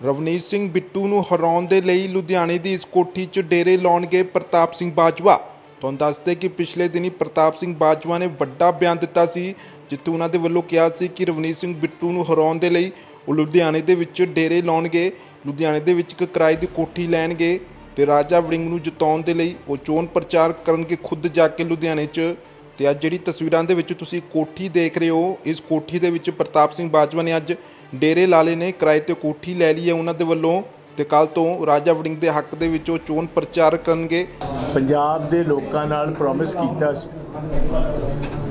ਰਵਨੀਤ ਸਿੰਘ ਬਿੱਟੂ ਨੂੰ ਹਰਾਉਣ ਦੇ ਲਈ ਲੁਧਿਆਣੇ ਦੀ ਇਸ ਕੋਠੀ 'ਚ ਡੇਰੇ ਲਾਉਣਗੇ ਪ੍ਰਤਾਪ ਸਿੰਘ ਬਾਜਵਾ। ਤੁਹਾਨੂੰ ਦੱਸਦੇ ਕਿ ਪਿਛਲੇ ਦਿਨੀ ਪ੍ਰਤਾਪ ਸਿੰਘ ਬਾਜਵਾ ਨੇ ਵੱਡਾ ਬਿਆਨ ਦਿੱਤਾ ਸੀ, ਜਿੱਥੇ ਉਹਨਾਂ ਦੇ ਵੱਲੋਂ ਕਿਹਾ ਸੀ ਕਿ ਰਵਨੀਤ ਸਿੰਘ ਬਿੱਟੂ ਨੂੰ ਹਰਾਉਣ ਦੇ ਲਈ ਉਹ ਲੁਧਿਆਣੇ ਦੇ ਵਿੱਚ ਡੇਰੇ ਲਾਉਣਗੇ, ਲੁਧਿਆਣੇ ਦੇ ਵਿੱਚ ਇੱਕ ਕਿਰਾਏ ਦੀ ਕੋਠੀ ਲੈਣਗੇ ਤੇ ਰਾਜਾ ਵੜਿੰਗ ਨੂੰ ਜਿਤਾਉਣ ਦੇ ਲਈ ਉਹ ਚੋਣ ਪ੍ਰਚਾਰ ਕਰਨਗੇ ਖੁਦ ਜਾ ਕੇ ਲੁਧਿਆਣੇ 'ਚ। ਤੇ ਅੱਜ ਜਿਹੜੀ ਤਸਵੀਰਾਂ ਦੇ ਵਿੱਚ ਤੁਸੀਂ ਕੋਠੀ ਦੇਖ ਰਹੇ ਹੋ, ਇਸ ਕੋਠੀ ਦੇ ਵਿੱਚ ਪ੍ਰਤਾਪ ਸਿੰਘ ਬਾਜਵਾ ਨੇ ਅੱਜ ਡੇਰੇ ਲਾਲੇ ਨੇ, ਕਿਰਾਏ ਤੇ ਕੋਠੀ ਲੈ ਲਈ ਹੈ ਉਹਨਾਂ ਦੇ ਵੱਲੋਂ ਤੇ ਕੱਲ ਤੋਂ ਰਾਜਾ ਵੜਿੰਗ ਦੇ ਹੱਕ ਦੇ ਵਿੱਚ ਉਹ ਚੋਣ ਪ੍ਰਚਾਰ ਕਰਨਗੇ। ਪੰਜਾਬ ਦੇ ਲੋਕਾਂ ਨਾਲ ਪ੍ਰੋਮਿਸ ਕੀਤਾ ਸੀ।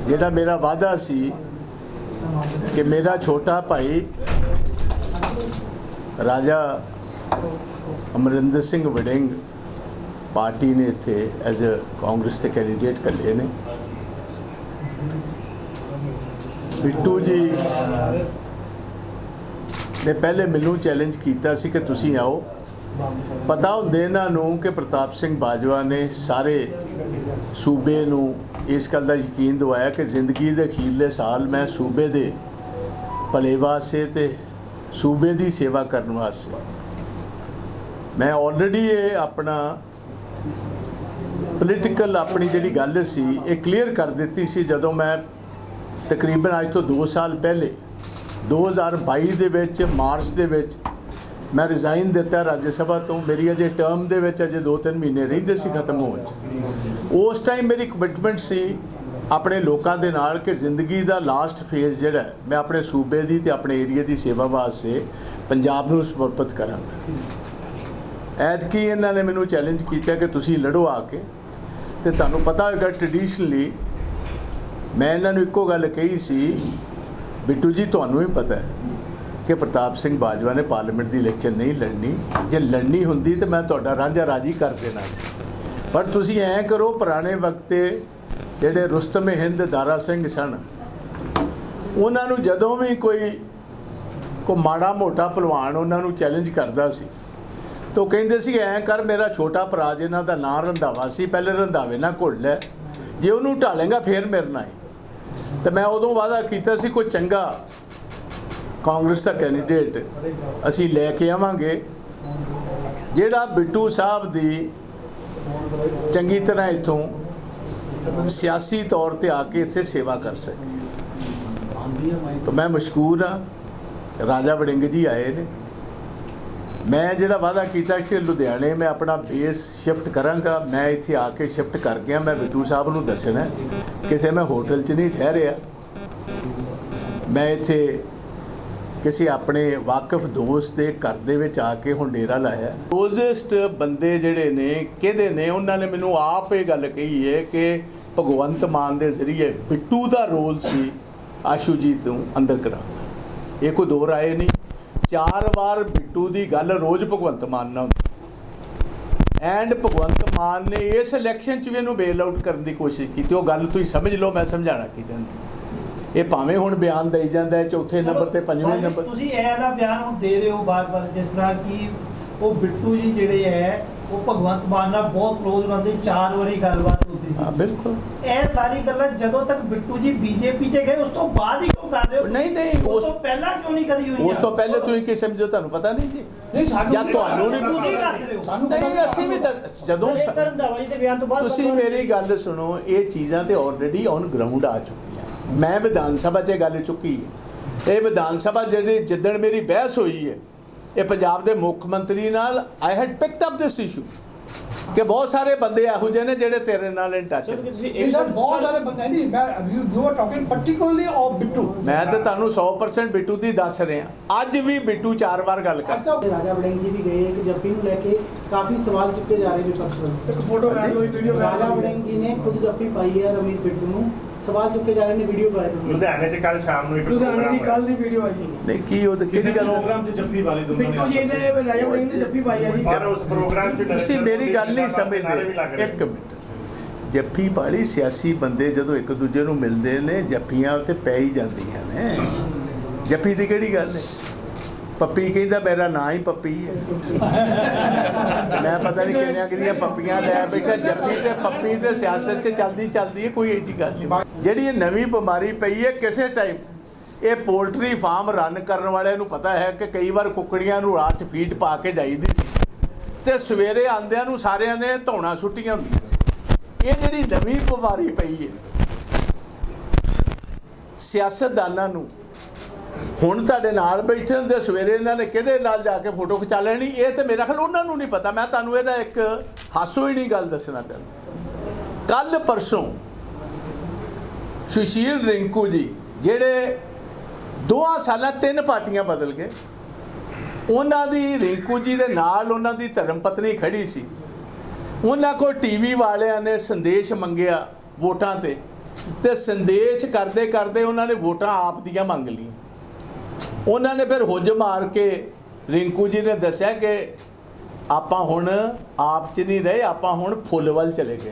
ਜਿਹੜਾ ਮੇਰਾ ਵਾਅਦਾ ਸੀ ਕਿ ਮੇਰਾ ਛੋਟਾ ਭਾਈ ਰਾਜਾ ਅਮਰਿੰਦਰ ਸਿੰਘ ਵੜਿੰਗ ਪਾਰਟੀ ਨੇ ਇੱਥੇ ਐਜ਼ ਅ ਕਾਂਗਰਸ ਦੇ ਕੈਂਡੀਡੇਟ ਕੱਲੇ ਨੇ। ਬਿੱਟੂ ਜੀ, ਨੇ ਪਹਿਲੇ ਮੈਨੂੰ ਚੈਲੰਜ ਕੀਤਾ ਸੀ ਕਿ ਤੁਸੀਂ ਆਓ। ਪਤਾ ਹੁੰਦੇ ਇਹਨਾਂ ਨੂੰ ਕਿ ਪ੍ਰਤਾਪ ਸਿੰਘ ਬਾਜਵਾ ਨੇ ਸਾਰੇ ਸੂਬੇ ਨੂੰ ਇਸ ਗੱਲ ਦਾ ਯਕੀਨ ਦਿਵਾਇਆ ਕਿ ਜ਼ਿੰਦਗੀ ਦੇ ਅਖੀਰਲੇ ਸਾਲ ਮੈਂ ਸੂਬੇ ਦੇ ਭਲੇ ਵਾਸਤੇ ਤੇ ਸੂਬੇ ਦੀ ਸੇਵਾ ਕਰਨ ਵਾਸਤੇ। ਮੈਂ ਆਲਰੇਡੀ ਇਹ ਆਪਣਾ ਪੋਲੀਟੀਕਲ ਆਪਣੀ ਜਿਹੜੀ ਗੱਲ ਸੀ, ਇਹ ਕਲੀਅਰ ਕਰ ਦਿੱਤੀ ਸੀ ਜਦੋਂ ਮੈਂ ਤਕਰੀਬਨ ਅੱਜ ਤੋਂ 2 ਸਾਲ ਪਹਿਲੇ 2022 ਦੇ ਵਿੱਚ, ਮਾਰਚ ਦੇ ਵਿੱਚ ਮੈਂ ਰਿਜ਼ਾਈਨ ਦਿੱਤਾ ਰਾਜ ਸਭਾ ਤੋਂ। ਮੇਰੀ ਅਜੇ ਟਰਮ ਦੇ ਵਿੱਚ ਅਜੇ 2-3 ਮਹੀਨੇ ਰਹਿੰਦੇ ਸੀ ਖਤਮ ਹੋਣ 'ਚ। ਉਸ ਟਾਈਮ ਮੇਰੀ ਕਮਿਟਮੈਂਟ ਸੀ ਆਪਣੇ ਲੋਕਾਂ ਦੇ ਨਾਲ ਕਿ ਜ਼ਿੰਦਗੀ ਦਾ ਲਾਸਟ ਫੇਜ਼ ਜਿਹੜਾ ਮੈਂ ਆਪਣੇ ਸੂਬੇ ਦੀ ਤੇ ਆਪਣੇ ਏਰੀਆ ਦੀ ਸੇਵਾ ਵਾਸਤੇ ਪੰਜਾਬ ਨੂੰ ਸਮਰਪਿਤ ਕਰਾਂਗਾ ਐਤਕੀ ਇਹਨਾਂ ਨੇ ਮੈਨੂੰ ਚੈਲੰਜ ਕੀਤਾ ਕਿ ਤੁਸੀਂ ਲੜੋ ਆ ਕੇ ਤੇ ਤੁਹਾਨੂੰ ਪਤਾ ਹੋਵੇਗਾ ਟ੍ਰੈਡੀਸ਼ਨਲੀ ਮੈਂ ਇਹਨਾਂ ਨੂੰ ਇੱਕੋ ਗੱਲ ਕਹੀ ਸੀ, ਬਿੱਟੂ ਜੀ, ਤੁਹਾਨੂੰ ਵੀ ਪਤਾ ਹੈ ਕਿ ਪ੍ਰਤਾਪ ਸਿੰਘ ਬਾਜਵਾ ਨੇ ਪਾਰਲੀਮੈਂਟ ਦੀ ਇਲੈਕਸ਼ਨ ਨਹੀਂ ਲੜਨੀ। ਜੇ ਲੜਨੀ ਹੁੰਦੀ ਤਾਂ ਮੈਂ ਤੁਹਾਡਾ ਰਾਂਝਾ ਰਾਜੀ ਕਰ ਦੇਣਾ ਸੀ। ਪਰ ਤੁਸੀਂ ਐਂ ਕਰੋ, ਪੁਰਾਣੇ ਵਕਤੇ ਜਿਹੜੇ ਰੁਸਤਮ ਹਿੰਦ ਦਾਰਾ ਸਿੰਘ ਸਨ, ਉਹਨਾਂ ਨੂੰ ਜਦੋਂ ਵੀ ਕੋਈ ਕੋ ਮਾੜਾ ਮੋਟਾ ਪਹਿਲਵਾਨ ਉਹਨਾਂ ਨੂੰ ਚੈਲੰਜ ਕਰਦਾ ਸੀ, ਤੋ ਕਹਿੰਦੇ ਸੀ, ਐਂ ਕਰ, ਮੇਰਾ ਛੋਟਾ ਭਰਾ ਜਿਹਨਾਂ ਦਾ ਨਾਂ ਰੰਧਾਵਾ ਸੀ, ਪਹਿਲੇ ਰੰਧਾਵੇ ਨਾਲ ਘੁੱਲ ਲੈ। ਜੇ ਉਹਨੂੰ ਢਾਲੇਗਾ ਫੇਰ ਮੇਰੇ ਨਾਲ। ਤੇ ਮੈਂ ਉਦੋਂ ਵਾਅਦਾ ਕੀਤਾ ਸੀ ਕੋਈ ਚੰਗਾ ਕਾਂਗਰਸ ਦਾ ਕੈਂਡੀਡੇਟ ਅਸੀਂ ਲੈ ਕੇ ਆਵਾਂਗੇ। ਜਿਹੜਾ ਬਿੱਟੂ ਸਾਹਿਬ ਦੀ ਚੰਗੀ ਤਰ੍ਹਾਂ ਇਥੋਂ ਸਿਆਸੀ ਤੌਰ ਤੇ ਆ ਕੇ ਇੱਥੇ ਸੇਵਾ ਕਰ ਸਕੇ। ਤਾਂ ਮੈਂ ਮਸ਼ਕੂਰ ਹਾਂ ਰਾਜਾ ਵੜਿੰਗ ਜੀ ਆਏ ਨੇ। ਮੈਂ ਜਿਹੜਾ ਵਾਅਦਾ ਕੀਤਾ ਕਿ ਲੁਧਿਆਣੇ ਮੈਂ ਆਪਣਾ ਬੇਸ ਸ਼ਿਫਟ ਕਰਾਂਗਾ, ਮੈਂ ਇੱਥੇ ਆ ਕੇ ਸ਼ਿਫਟ ਕਰ ਗਿਆ, ਮੈਂ ਬਿੱਟੂ ਸਾਹਿਬ ਨੂੰ ਦੱਸਣਾ ਕਿਸੇ ਮੈਂ ਹੋਟਲ 'ਚ ਨਹੀਂ ਠਹਿਰਿਆ ਮੈਂ ਇੱਥੇ ਕਿਸੇ ਆਪਣੇ ਵਾਕਿਫ ਦੋਸਤ ਦੇ ਘਰ ਦੇ ਵਿੱਚ ਆ ਕੇ ਹੁਣ ਡੇਰਾ ਲਾਇਆ। ਕਲੋਜ਼ੈਸਟ ਬੰਦੇ ਜਿਹੜੇ ਨੇ, ਕਿਹਦੇ ਨੇ? ਉਹਨਾਂ ਨੇ ਮੈਨੂੰ ਆਪ ਇਹ ਗੱਲ ਕਹੀ ਹੈ ਕਿ ਭਗਵੰਤ ਮਾਨ ਦੇ ਜ਼ਰੀਏ ਬਿੱਟੂ ਦਾ ਰੋਲ ਸੀ ਆਸ਼ੂ ਜੀ ਤੋਂ ਅੰਦਰ ਕਰਾਉਂਦਾ ਇਹ ਕੋਈ ਦੋ ਰਾਏ ਨਹੀਂ। ਚਾਰ ਵਾਰ ਬਿੱਟੂ ਦੀ ਗੱਲ ਰੋਜ਼ ਭਗਵੰਤ ਮਾਨ ਨਾਲ ਐਂਡ ਭਗਵੰਤ ਮਾਨ ਨੇ ਇਸ ਇਲੈਕਸ਼ਨ 'ਚ ਵੀ ਇਹਨੂੰ ਬੇਲ ਆਊਟ ਕਰਨ ਦੀ ਕੋਸ਼ਿਸ਼ ਕੀਤੀ। ਉਹ ਗੱਲ ਤੁਸੀਂ ਸਮਝ ਲਓ ਮੈਂ ਸਮਝਾਣਾ ਕੀ ਚਾਹੁੰਦਾ। ਇਹ ਭਾਵੇਂ ਹੁਣ ਬਿਆਨ ਦੇਈ ਜਾਂਦਾ ਚੌਥੇ ਨੰਬਰ ਤੇ ਪੰਜਵੇਂ ਨੰਬਰ ਤੁਸੀਂ ਇਹ ਵਾਲਾ ਬਿਆਨ ਹੁਣ ਦੇ ਰਹੇ ਹੋ ਬਾਰ-ਬਾਰ ਜਿਸ ਤਰ੍ਹਾਂ ਕਿ ਉਹ ਬਿੱਟੂ ਜੀ ਜਿਹੜੇ ਹੈ ਉਹ ਭਗਵੰਤ ਮਾਨ ਨਾਲ ਬਹੁਤ ਕਲੋਜ਼ ਰਹਿੰਦੇ ਚਾਰ ਵਾਰੀ ਗੱਲਬਾਤ ਹਾਂ ਬਿਲਕੁਲ। ਇਹ ਸਾਰੀ ਗੱਲਾਂ ਜਦੋਂ ਤੱਕ ਬਿੱਟੂ ਜੀ ਬੀਜੇਪੀ 'ਚ ਗਏ ਉਸ ਤੋਂ ਬਾਅਦ ਹੀ ਕਿਉਂ ਕਰ ਰਹੇ ਹੋ? ਨਹੀਂ, ਨਹੀਂ, ਉਸ ਤੋਂ ਪਹਿਲਾਂ ਕਿਉਂ ਨਹੀਂ ਕਦੀ ਹੋਈ ਉਸ ਤੋਂ ਪਹਿਲੇ ਤੁਸੀਂ ਕੀ ਸਮਝੋ ਤੁਹਾਨੂੰ ਪਤਾ ਨਹੀਂ ਜੀ। ਨਹੀਂ ਸਾਨੂੰ ਜਾਂ ਤੁਹਾਨੂੰ ਨਹੀਂ ਤੁਸੀਂ ਦੱਸ ਰਹੇ ਹੋ। ਸਾਨੂੰ ਨਹੀਂ ਅਸੀਂ ਵੀ ਜਦੋਂ ਸ- ਰੰਧਾਵਾ ਜੀ ਦੇ ਬਿਆਨ ਤੋਂ ਬਾਅਦ ਤੁਸੀਂ ਮੇਰੀ ਗੱਲ ਸੁਣੋ ਇਹ ਚੀਜ਼ਾਂ ਤੇ ਆਲਰੇਡੀ ਔਨ ਗਰਾਊਂਡ ਆ ਚੁੱਕੀਆਂ। ਮੈਂ ਵਿਧਾਨ ਸਭਾ 'ਚ ਗੱਲ ਚੁੱਕੀ ਹੈ। ਇਹ ਵਿਧਾਨ ਸਭਾ ਜਿਹੜੀ ਜਿੱਦਣ ਮੇਰੀ ਬਹਿਸ ਹੋਈ ਹੈ ਇਹ ਪੰਜਾਬ ਦੇ ਮੁੱਖ ਮੰਤਰੀ ਨਾਲ I had picked up this issue ਕਿ ਬਹੁਤ ਸਾਰੇ ਬੰਦੇ ਇਹੋ ਜਿਹੇ ਨੇ ਜਿਹੜੇ ਤੇਰੇ ਨਾਲ ਇਨ ਟੱਚ ਸਰ ਨੇ। ਤੁਸੀਂ ਇਹ ਸਰ ਬਹੁਤ ਸਾਰੇ ਬੰਦੇ ਨਹੀਂ ਮੈਂ you you are talking particularly of Bittu. ਮੈਂ ਤਾਂ ਤੁਹਾਨੂੰ 100% ਬਿੱਟੂ ਦੀ ਦੱਸ ਰਿਹਾ। ਅੱਜ ਵੀ ਬਿੱਟੂ ਚਾਰ ਵਾਰ ਗੱਲ ਕਰ। ਅੱਛਾ। ਰਾਜਾ ਵੜਿੰਗ ਜੀ ਵੀ ਗਏ ਕਿ ਜੱਪੀ ਨੂੰ ਲੈ ਕੇ ਕਾਫੀ ਸਵਾਲ ਚੁੱਕੇ ਜਾ ਰਹੇ ਵਿਪਕਸ਼ ਵੱਲੋਂ ਇੱਕ ਫੋਟੋ ਵਾਇਰਲ ਹੋਈ, ਵੀਡੀਓ ਰਾਜਾ ਵੜਿੰਗ ਜੀ ਨੇ ਖੁਦ ਜੱਪੀ ਪਾਈ ਹੈ ਰਮੀਤ ਬਿੱਟੂ ਨੂੰ। ਸਵਾਲ ਚੁੱਕੇ ਜਾ ਰਹੇ ਨੇ ਵੀਡੀਓ ਵਾਇਰਲ ਲੁਧਿਆਣੇ 'ਚ ਕੱਲ ਸ਼ਾਮ ਨੂੰ ਇੱਕ ਲੁਧਿਆਣੇ ਦੀ ਕੱਲ ਦੀ ਵੀਡੀਓ ਹੈ ਜੀ ਨਹੀਂ ਕੀ ਉਹ ਤੇ ਕਿਹੜੀ ਗੱਲ? ਪ੍ਰੋਗਰਾਮ 'ਚ ਜੱਫੀ ਵਾਲੇ ਦੋਨੋਂ ਬਿੱਟੂ ਜੀ ਨੇ ਰਾਜਾ ਵੜਿੰਗ ਨੇ ਜੱਫੀ ਪਾਈ ਹੈ ਜੀ। ਔਰ ਉਸ ਪ੍ਰੋਗਰਾਮ 'ਚ ਤੁਸੀਂ ਮੇਰੀ ਗੱਲ ਨਹੀਂ ਸਮਝਦੇ। ਇੱਕ ਮਿੰਟ। ਜੱਫੀ ਪਾਲੀ ਸਿਆਸੀ ਬੰਦੇ ਜਦੋਂ ਇੱਕ ਦੂਜੇ ਨੂੰ ਮਿਲਦੇ ਨੇ ਜੱਫੀਆਂ ਤੇ ਪੈ ਹੀ ਜਾਂਦੀਆਂ ਨੇ। ਜੱਫੀ ਦੀ ਕਿਹੜੀ ਗੱਲ ਹੈ? ਪੱਪੀ ਕਹਿੰਦਾ ਮੇਰਾ ਨਾਂ ਹੀ ਪੱਪੀ ਹੈ। ਮੈਂ ਪਤਾ ਨਹੀਂ ਕਿੰਨੀਆਂ ਕਿੰਨੀਆਂ ਪੱਪੀਆਂ ਲੈ ਬੈਠਾ ਜੱਪੀ ਤੇ ਪੱਪੀ ਤੇ ਸਿਆਸਤ 'ਚ ਚੱਲਦੀ ਚੱਲਦੀ ਹੈ, ਕੋਈ ਏਡੀ ਗੱਲ ਨਹੀਂ। ਜਿਹੜੀ ਇਹ ਨਵੀਂ ਬਿਮਾਰੀ ਪਈ ਹੈ ਕਿਸੇ ਟਾਈਮ ਇਹ ਪੋਲਟਰੀ ਫਾਰਮ ਰਨ ਕਰਨ ਵਾਲਿਆਂ ਨੂੰ ਪਤਾ ਹੈ ਕਿ ਕਈ ਵਾਰ ਕੁੱਕੜੀਆਂ ਨੂੰ ਰਾਤ 'ਚ ਫੀਡ ਪਾ ਕੇ ਜਾਈਦੀ ਸੀ ਤੇ ਸਵੇਰੇ ਆਂਦਿਆਂ ਨੂੰ ਸਾਰਿਆਂ ਨੇ ਧੌਣਾ ਸੁੱਟੀਆਂ ਹੁੰਦੀਆਂ ਸੀ। ਇਹ ਜਿਹੜੀ ਨਵੀਂ ਬਿਮਾਰੀ ਪਈ ਹੈ, ਸਿਆਸਤਦਾਨਾਂ ਨੂੰ ਹੁਣ ਤੁਹਾਡੇ ਨਾਲ ਬੈਠੇ ਹੁੰਦੇ ਸਵੇਰੇ ਇਹਨਾਂ ਨੇ ਕਿਹਦੇ ਨਾਲ ਜਾ ਕੇ ਫੋਟੋ ਖਿਚਾ ਲੈਣੀ? ਇਹ ਤੇ ਮੇਰਾ ਖਿਆਲ ਉਹਨਾਂ ਨੂੰ ਨਹੀਂ ਪਤਾ। ਮੈਂ ਤੁਹਾਨੂੰ ਇਹਦਾ ਇੱਕ ਹਾਸੋ ਹੀ ਨਹੀਂ ਗੱਲ ਦੱਸਣਾ ਚਾਹੁੰਦਾ। ਕੱਲ ਪਰਸੋਂ ਸੁਸ਼ੀਲ ਰਿੰਕੂ ਜੀ, ਜਿਹੜੇ ਦੋਆਂ ਸਾਲਾਂ ਤਿੰਨ ਪਾਰਟੀਆਂ ਬਦਲ ਗਏ, ਉਹਨਾਂ ਦੀ ਰਿੰਕੂ ਜੀ ਦੇ ਨਾਲ ਉਹਨਾਂ ਦੀ ਧਰਮ ਪਤਨੀ ਖੜੀ ਸੀ। ਉਹਨਾਂ ਕੋਲ ਟੀਵੀ ਵਾਲਿਆਂ ਨੇ ਸੰਦੇਸ਼ ਮੰਗਿਆ ਵੋਟਾਂ ਤੇ। ਤੇ ਸੰਦੇਸ਼ ਕਰਦੇ ਕਰਦੇ ਉਹਨਾਂ ਨੇ ਵੋਟਾਂ ਆਪ ਦੀਆਂ ਮੰਗ ਲਈਆਂ। ਉਹਨਾਂ ਨੇ ਫਿਰ ਹੁੱਜ ਮਾਰ ਕੇ ਰਿੰਕੂ ਜੀ ਨੇ ਦੱਸਿਆ ਕਿ ਆਪਾਂ ਹੁਣ ਆਪ ਚ ਨਹੀਂ ਰਹੇ, ਆਪਾਂ ਹੁਣ ਫੁੱਲ ਵੱਲ ਚਲੇ ਗਏ।